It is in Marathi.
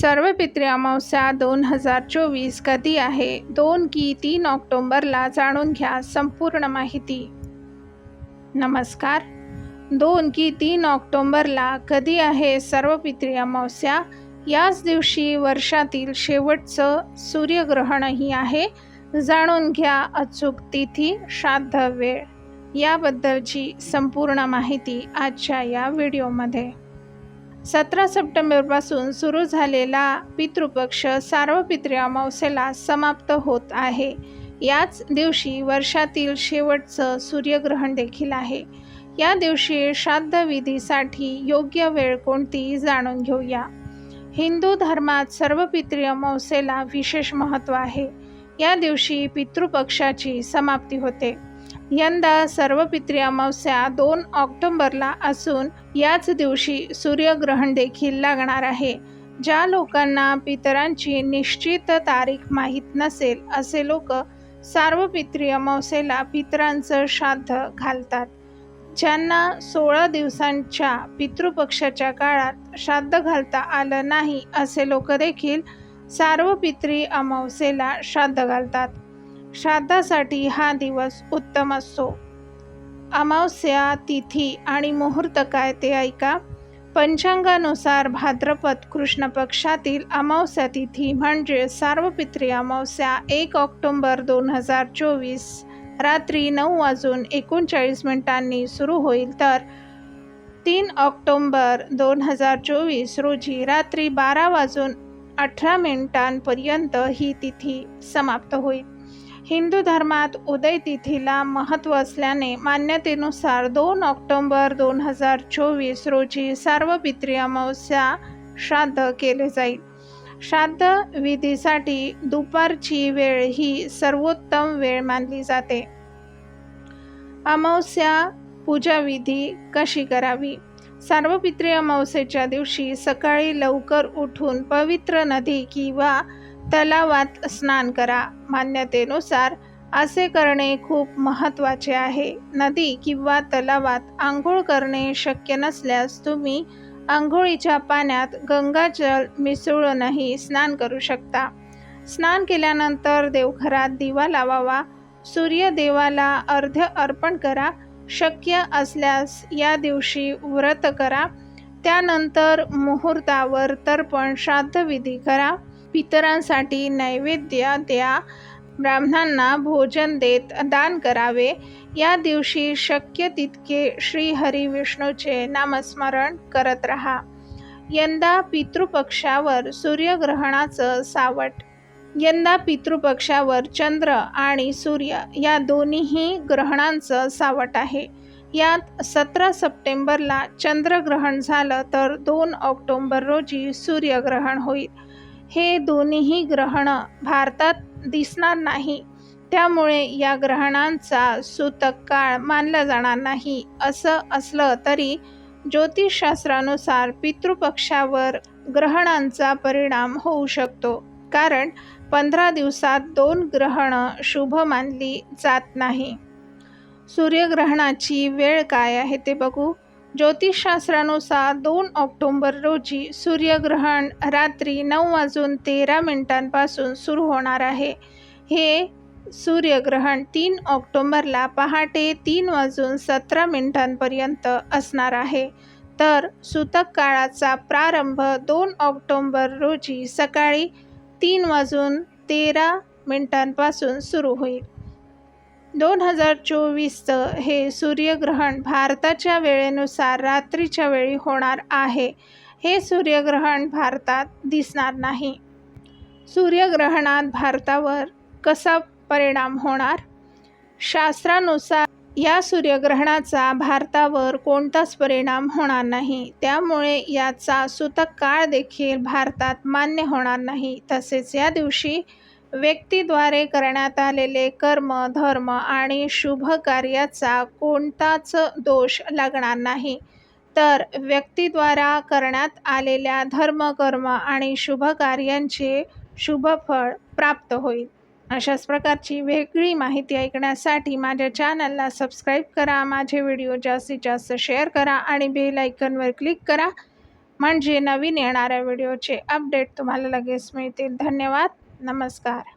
सर्व पित्री अमावस्या दोन हजार चोवीस कधी आहे? दोन की तीन ऑक्टोंबरला जाणून घ्या संपूर्ण माहिती. नमस्कार. दोन की तीन ऑक्टोंबरला कधी आहे सर्व पित्री अमावस्या? याच दिवशी वर्षातील शेवटचं सूर्यग्रहणही आहे. जाणून घ्या अचूक तिथी श्राद्ध वेळ. याबद्दलची संपूर्ण माहिती आजच्या या व्हिडिओमध्ये. सतरा सप्टेंबरपासून सुरू झालेला पितृपक्ष सार्वपित्री अमावस्येला समाप्त होत आहे. याच दिवशी वर्षातील शेवटचं सूर्यग्रहण देखील आहे. या दिवशी श्राद्धविधीसाठी योग्य वेळ कोणती जाणून घेऊया. हिंदू धर्मात सर्व पितृ अमावस्येला विशेष महत्त्व आहे. या दिवशी पितृपक्षाची समाप्ती होते. यंदा सर्व पित्री अमावस्या दोन ऑक्टोंबरला असून याच दिवशी सूर्यग्रहण देखील लागणार आहे. ज्या लोकांना पितरांची निश्चित तारीख माहीत नसेल असे लोक सार्वपित्री अमावस्येला पितरांचं श्राद्ध घालतात. ज्यांना सोळा दिवसांच्या पितृपक्षाच्या काळात श्राद्ध घालता आलं नाही असे लोक देखील सार्वपित्री अमावस्येला श्राद्ध घालतात. श्राद्धासाठी हा दिवस उत्तम असतो. अमावस्या तिथी आणि मुहूर्त काय ते ऐका. पंचांगानुसार भाद्रपद कृष्ण पक्षातील अमावस्या तिथी म्हणजे सार्वपित्री अमावस्या एक ऑक्टोंबर दोन हजार चोवीस रात्री नऊ वाजून एकोणचाळीस मिनिटांनी सुरू होईल. तर तीन ऑक्टोंबर दोन हजार चोवीस रोजी रात्री बारा वाजून अठरा मिनिटांपर्यंत ही तिथी समाप्त होईल. हिंदू धर्मात उदय तिथीला महत्त्व असल्याने मान्यतेनुसार दोन ऑक्टोंबर दोन हजार चोवीस रोजी सार्वपित्री अमावस्या श्राद्ध केले जाईल. श्राद्ध विधीसाठी दुपारची वेळ ही सर्वोत्तम वेळ मानली जाते. अमावस्या पूजाविधी कशी करावी? सार्वपित्री अमावस्येच्या दिवशी सकाळी लवकर उठून पवित्र नदी किंवा तलावात स्नान करा. मान्यतेनुसार असे करणे खूप महत्त्वाचे आहे. नदी किंवा तलावात आंघोळ करणे शक्य नसल्यास तुम्ही आंघोळीच्या पाण्यात गंगाजल मिसळूनही स्नान करू शकता. स्नान केल्यानंतर देवघरात दिवा लावावा. सूर्यदेवाला अर्ध्य अर्पण करा. शक्य असल्यास या दिवशी व्रत करा. त्यानंतर मुहूर्तावर तर्पण श्राद्धविधी करा. पितरांसाठी नैवेद्य द्या. ब्राह्मणांना भोजन देत दान करावे. या दिवशी शक्य तितके श्री हरी विष्णूचे नामस्मरण करत राहा. यंदा पितृपक्षावर सूर्यग्रहणाचं सावट. यंदा पितृपक्षावर चंद्र आणि सूर्य या दोन्हीही ग्रहणांचं सावट आहे. यात सतरा सप्टेंबरला चंद्रग्रहण झालं तर दोन ऑक्टोंबर रोजी सूर्यग्रहण होईल. हे दोन्हीही ग्रहणं भारतात दिसणार नाही. त्यामुळे या ग्रहणांचा सूतक काळ मानला जाणार नाही. असं असलं तरी ज्योतिषशास्त्रानुसार पितृपक्षावर ग्रहणांचा परिणाम होऊ शकतो. कारण पंधरा दिवसात दोन ग्रहणं शुभ मानली जात नाही. सूर्यग्रहणाची वेळ काय आहे ते बघू? ज्योतिषशास्त्रानुसार दोन ऑक्टोंबर रोजी सूर्यग्रहण रात्री नऊ वाजून तेरा मिनिटांपासून सुरू होणार आहे. हे सूर्यग्रहण तीन ऑक्टोंबरला पहाटे तीन वाजून सतरा मिनिटांपर्यंत असणार आहे. तर सूतक काळाचा प्रारंभ दोन ऑक्टोंबर रोजी सकाळी तीन वाजून तेरा मिनिटांपासून सुरू होईल. दोन हजार चोवीसचं हे सूर्यग्रहण भारताच्या वेळेनुसार रात्रीच्या वेळी होणार आहे. हे सूर्यग्रहण भारतात दिसणार नाही. सूर्यग्रहणात भारतावर कसा परिणाम होणार? शास्त्रानुसार या सूर्यग्रहणाचा भारतावर कोणताच परिणाम होणार नाही. त्यामुळे याचा सूतक काळ देखील भारतात मान्य होणार नाही. तसेच या दिवशी व्यक्तीद्वारे करण्यात आलेले कर्म धर्म आणि शुभ कार्याचा कोणताच दोष लागणार नाही. तर व्यक्तीद्वारा करण्यात आलेल्या धर्मकर्म आणि शुभ कार्यांचे शुभफळ प्राप्त होईल. अशाच प्रकारची वेगळी माहिती ऐकण्यासाठी माझ्या चॅनलला सबस्क्राईब करा माझे व्हिडिओ जास्तीत जास्त शेअर करा आणि बेल आयकनवर क्लिक करा. म्हणजे नवीन येणाऱ्या व्हिडिओचे अपडेट तुम्हाला लगेच मिळतील. धन्यवाद. नमस्कार.